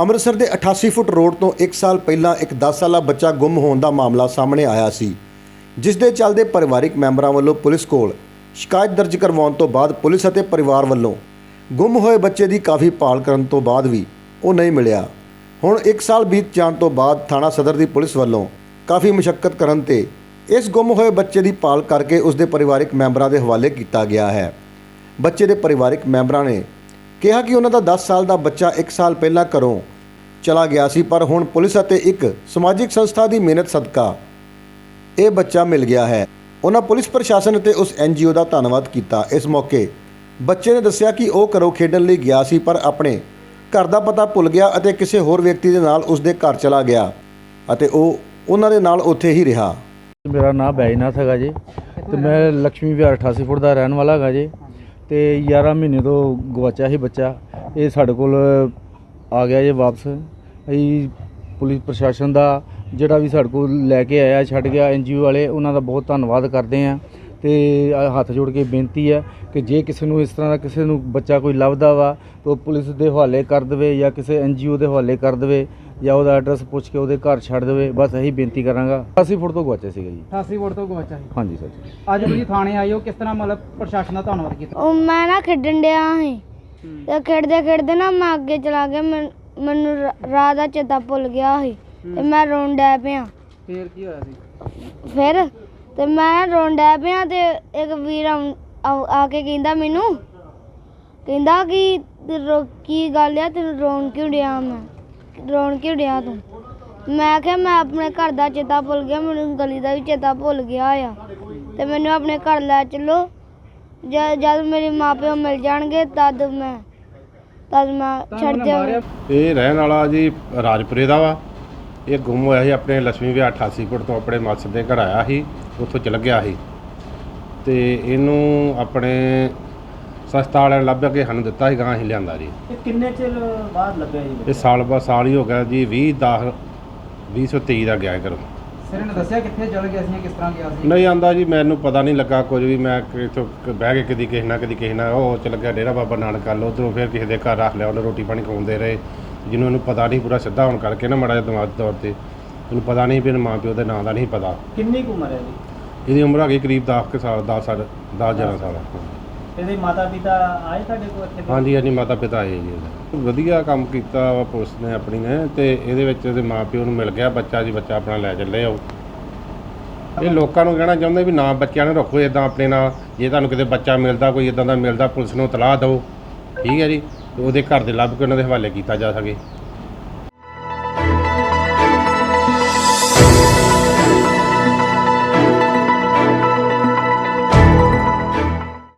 ਅੰਮ੍ਰਿਤਸਰ ਦੇ 88 foot road ਤੋਂ 1 ਸਾਲ ਪਹਿਲਾਂ ਇੱਕ 10 ਸਾਲਾ ਬੱਚਾ ਗੁੰਮ ਹੋਣ ਦਾ ਮਾਮਲਾ ਸਾਹਮਣੇ ਆਇਆ ਸੀ, ਜਿਸ ਦੇ ਚੱਲਦੇ ਪਰਿਵਾਰਿਕ ਮੈਂਬਰਾਂ ਵੱਲੋਂ ਪੁਲਿਸ ਕੋਲ ਸ਼ਿਕਾਇਤ ਦਰਜ ਕਰਵਾਉਣ ਤੋਂ ਬਾਅਦ ਪੁਲਿਸ ਅਤੇ ਪਰਿਵਾਰ ਵੱਲੋਂ ਗੁੰਮ ਹੋਏ ਬੱਚੇ ਦੀ ਕਾਫੀ ਭਾਲ ਕਰਨ ਤੋਂ ਬਾਅਦ ਵੀ ਉਹ ਨਹੀਂ ਮਿਲਿਆ। ਹੁਣ 1 ਸਾਲ ਬੀਤ ਜਾਣ ਤੋਂ ਬਾਅਦ ਥਾਣਾ ਸਦਰ ਦੀ ਪੁਲਿਸ ਵੱਲੋਂ ਕਾਫੀ ਮੁਸ਼ਕਲ ਕਰਨ ਤੇ ਇਸ ਗੁੰਮ ਹੋਏ ਬੱਚੇ ਦੀ ਪਾਲ ਕਰਕੇ ਉਸ ਦੇ ਪਰਿਵਾਰਿਕ ਮੈਂਬਰਾਂ ਦੇ ਹਵਾਲੇ ਕੀਤਾ ਗਿਆ ਹੈ। ਬੱਚੇ ਦੇ ਪਰਿਵਾਰਿਕ ਮੈਂਬਰਾਂ ਨੇ ਕਿਹਾ ਕਿ ਉਹਨਾਂ ਦਾ 10 ਸਾਲ ਦਾ ਬੱਚਾ 1 ਸਾਲ ਪਹਿਲਾਂ ਘਰੋਂ ਚਲਾ ਗਿਆ ਸੀ, ਪਰ ਹੁਣ ਪੁਲਿਸ ਅਤੇ ਇੱਕ ਸਮਾਜਿਕ ਸੰਸਥਾ ਦੀ ਮਿਹਨਤ ਸਦਕਾ ਇਹ ਬੱਚਾ ਮਿਲ ਗਿਆ ਹੈ। ਉਹਨਾਂ ਪੁਲਿਸ ਪ੍ਰਸ਼ਾਸਨ ਅਤੇ ਉਸ ਐਨਜੀਓ ਦਾ ਧੰਨਵਾਦ ਕੀਤਾ। ਇਸ ਮੌਕੇ ਬੱਚੇ ਨੇ ਦੱਸਿਆ ਕਿ ਉਹ ਘਰੋਂ ਖੇਡਣ ਲਈ ਗਿਆ ਸੀ, ਪਰ ਆਪਣੇ ਘਰ ਦਾ ਪਤਾ ਭੁੱਲ ਗਿਆ ਅਤੇ ਕਿਸੇ ਹੋਰ ਵਿਅਕਤੀ ਦੇ ਨਾਲ ਉਸ ਦੇ ਘਰ ਚਲਾ ਗਿਆ ਅਤੇ ਉਹ ਉਹਨਾਂ ਦੇ ਨਾਲ ਉੱਥੇ ਹੀ ਰਿਹਾ। ਮੇਰਾ ਨਾਮ ਬੈਜਨਾਥ ਹੈਗਾ ਜੀ ਤੇ ਮੈਂ ਲక్ష్ਮੀ ਵਿਹਾਰ 88 ਫੁੱਟ ਦਾ ਰਹਿਣ ਵਾਲਾ ਹੈਗਾ ਜੀ। ਤੇ 11 ਮਹੀਨੇ ਤੋਂ ਗਵਾਚਿਆ ਸੀ ਬੱਚਾ। ਇਹ ਸਾਡੇ ਕੋਲ ਆ ਗਿਆ ਜੇ ਵਾਪਸ। ਅਸੀਂ ਪੁਲਿਸ ਪ੍ਰਸ਼ਾਸਨ ਦਾ ਜਿਹੜਾ ਵੀ ਸਾਡੇ ਕੋਲ ਲੈ ਕੇ ਆਇਆ, ਛੱਡ ਗਿਆ ਐਨਜੀਓ ਵਾਲੇ, ਉਹਨਾਂ ਦਾ ਬਹੁਤ ਧੰਨਵਾਦ ਕਰਦੇ ਆ ਤੇ ਹੱਥ ਜੋੜ ਕੇ ਬੇਨਤੀ ਹੈ ਕਿ ਜੇ ਕਿਸੇ ਨੂੰ ਇਸ ਤਰ੍ਹਾਂ ਦਾ ਕਿਸੇ ਨੂੰ ਬੱਚਾ ਕੋਈ ਲੱਭਦਾ ਵਾ, ਤਾਂ ਉਹ ਪੁਲਿਸ ਦੇ ਹਵਾਲੇ ਕਰ ਦੇਵੇ ਜਾਂ ਕਿਸੇ ਐਨਜੀਓ ਦੇ ਹਵਾਲੇ ਕਰ ਦੇਵੇ। ਜਾਂ ਉਹਦਾ ਐਡਰੈਸ ਪੁੱਛ ਕੇ ਉਹਦੇ ਘਰ ਛੱਡ ਦੇਵੇ ਬਸ ਇਹੀ ਬੇਨਤੀ ਕਰਾਂਗਾ। 80 ਫੁੱਟ ਤੋਂ ਗਵਾਚਿਆ ਸੀਗਾ ਜੀ। 88 ਵੋਟ ਤੋਂ ਗਵਾਚਾ ਸੀ ਹਾਂਜੀ ਸਰ ਜੀ। ਅੱਜ ਤੁਸੀਂ ਥਾਣੇ ਆਏ ਹੋ ਕਿਸ ਤਰ੍ਹਾਂ ਮਤਲਬ ਪ੍ਰਸ਼ਾਸਨ ਦਾ ਧੰਨਵਾਦ ਕੀਤਾ? ਉਹ ਮੈਂ ਨਾ ਖੇਡਣ ਡਿਆ ਸੀ। ਤੇ ਖੇਡਦੇ ਖੇਡਦੇ ਨਾ ਮੈਂ ਅੱਗੇ ਚਲਾ ਗਿਆ ਮੈਨ- ਮੈਨੂੰ ਰਾ- ਰਾਹ ਦਾ ਚੇਤਾ ਭੁੱਲ ਗਿਆ ਸੀ। ਤੇ ਮੈਂ ਰੋਣ ਡੈ ਪਿਆ। ਫੇਰ ਕੀ ਹੋਇਆ ਸੀ? ਫਿਰ ਤੇ ਮੈਂ ਰੋਣ ਡੈ ਪਿਆ ਤੇ ਇੱਕ ਵੀਰ ਆਉਂ- ਆਉ- ਆ ਕੇ ਕਹਿੰਦਾ ਮੈਨੂੰ ਕਹਿੰਦਾ ਕਿ ਤੇ ਰੋ- ਕੀ ਗੱਲ ਆ ਤੈਨੂੰ ਰੋਣ ਕਿਉਂ ਡਿਆ ਮੈਂ? ਰੋਣ ਕਿਉਂ ਡਿਆ ਤੂੰ। ਮੈਂ ਕਿਹਾ ਮੈਂ ਆਪਣੇ ਘਰ ਦਾ ਚੇਤਾ ਭੁੱਲ ਗਿਆ ਮੈਨੂੰ ਗਲੀ ਦਾ ਵੀ ਚੇਤਾ ਭੁੱਲ ਗਿਆ ਆ। ਤੇ ਮੈਨੂੰ ਆਪਣੇ ਘਰ ਲੈ ਚੱਲੋ। ਜਦ ਜਦ ਮੇਰੇ ਮਾਪਿਓ ਮਿਲ ਜਾਣਗੇ ਤਦ ਮੈਂ ਤਦ ਮੈਂ ਛੱਡ ਜਾਵਾਂ। ਇਹ ਰਹਿਣ ਵਾਲਾ ਜੀ ਰਾਜਪੁਰੇ ਦਾ ਵਾ। ਇਹ ਗੁੰਮ ਹੋਇਆ ਸੀ ਆਪਣੇ ਲక్ష్ਮੀ ਵਿਆਹ 88 ਫੁੱਟ ਤੋਂ ਆਪਣੇ ਮਾਸੜ ਦੇ ਘਰ ਆਇਆ ਸੀ ਉੱਥੋਂ ਚਲ ਗਿਆ ਸੀ। ਤੇ ਇਹਨੂੰ ਆਪਣੇ ਸਸਤਾ ਵਾਲਿਆਂ ਨੇ ਲੱਭ ਕੇ ਸਾਨੂੰ ਦਿੱਤਾ ਸੀ ਗਾਂ ਅਸੀਂ ਲਿਆਂਦਾ ਜੀ। ਇਹ ਕਿੰਨੇ ਚਿਰ ਬਾਅਦ ਲੱਭਿਆ ਜੀ? ਇਹ ਸਾਲ ਬਾ ਸਾਲ ਹੀ ਹੋ ਗਿਆ ਜੀ 20 10 2023 ਦਾ ਗਿਆ ਘਰੋਂ। ਸਿਰ ਨੇ ਦੱਸਿਆ ਕਿੱਥੇ ਚਲ ਗਿਆ ਸੀ ਜਾਂ ਕਿਸ ਤਰ੍ਹਾਂ ਗਿਆ ਸੀ? ਨਹੀਂ ਆਂਦਾ ਜੀ ਮੈਨੂੰ ਪਤਾ ਨਹੀਂ ਲੱਗਾ ਕੁਝ ਵੀ ਮੈਂ ਇੱਥੋਂ ਬਹਿ ਕੇ ਕਦੀ ਕਿਸੇ ਨਾਲ ਕਦੀ ਕਿਸੇ ਨਾਲ ਉਹ ਚਲ ਗਿਆ ਡੇਰਾ ਬਾਬਾ ਨਾਨਕ ਵੱਲ ਉੱਧਰੋਂ ਫਿਰ ਕਿਸੇ ਦੇ ਘਰ ਰੱਖ ਲਿਆ ਉਹਨੇ ਰੋਟੀ ਪਾਣੀ ਖਵਾਉਂਦੇ ਰਹੇ। ਜਿਹਨੂੰ ਇਹਨੂੰ ਪਤਾ ਨਹੀਂ ਪੂਰਾ ਸਿੱਧਾ ਹੋਣ ਕਰਕੇ ਨਾ ਮਾੜਾ ਜਿਹਾ ਦਿਮਾਗ ਤੌਰ ਤੇ। ਇਹਨੂੰ ਪਤਾ ਨਹੀਂ ਵੀ ਇਹਨੂੰ ਮਾਂ ਪਿਓ ਦੇ ਨਾਂ ਦਾ ਨਹੀਂ ਪਤਾ। ਕਿੰਨੀ ਕੁ ਉਮਰ ਹੈ ਜੀ ਇਹਦੀ ਉਮਰ ਹੈਗੀ ਕਰੀਬ 10 ਕੁ ਸਾਲ 10 ਸਾਲ 10 11 ਸਾਲ। ਇਹਦੇ ਮਾਤਾ ਪਿਤਾ ਆਏ ਤੁਹਾਡੇ ਕੋਲ ਇੱਥੇ? ਹਾਂਜੀ ਹਾਂਜੀ ਮਾਤਾ ਪਿਤਾ ਆਏ ਜੀ ਇਹਦੇ। ਵਧੀਆ ਕੰਮ ਕੀਤਾ ਵਾ ਪੁਲਿਸ ਨੇ ਆਪਣੀ ਨੇ ਤੇ ਇਹਦੇ ਵਿੱਚ ਇਹਦੇ ਮਾਂ ਪਿਓ ਨੂੰ ਮਿਲ ਗਿਆ, ਬੱਚਾ ਜੀ, ਬੱਚਾ ਆਪਣਾ ਲੈ ਚੱਲੇ ਆਓ ਇਹ ਲੋਕਾਂ ਨੂੰ ਕਹਿਣਾ ਚਾਹੁੰਦੇ ਵੀ ਨਾ, ਬੱਚਿਆਂ ਨੂੰ ਰੱਖੋ ਇਦਾਂ ਆਪਣੇ ਨਾਲ, ਜੇ ਤੁਹਾਨੂੰ ਕਿਤੇ ਬੱਚਾ ਮਿਲਦਾ, ਕੋਈ ਇਦਾਂ ਦਾ ਮਿਲਦਾ, ਪੁਲਿਸ ਨੂੰ ਤਲਾਹ ਦਿਓ। ਠੀਕ ਹੈ ਜੀ, ਤੇ ਉਹਦੇ ਘਰ ਦੇ ਲੱਭ ਕੇ ਉਹਨਾਂ ਦੇ ਹਵਾਲੇ ਕੀਤਾ ਜਾ ਸਕੇ।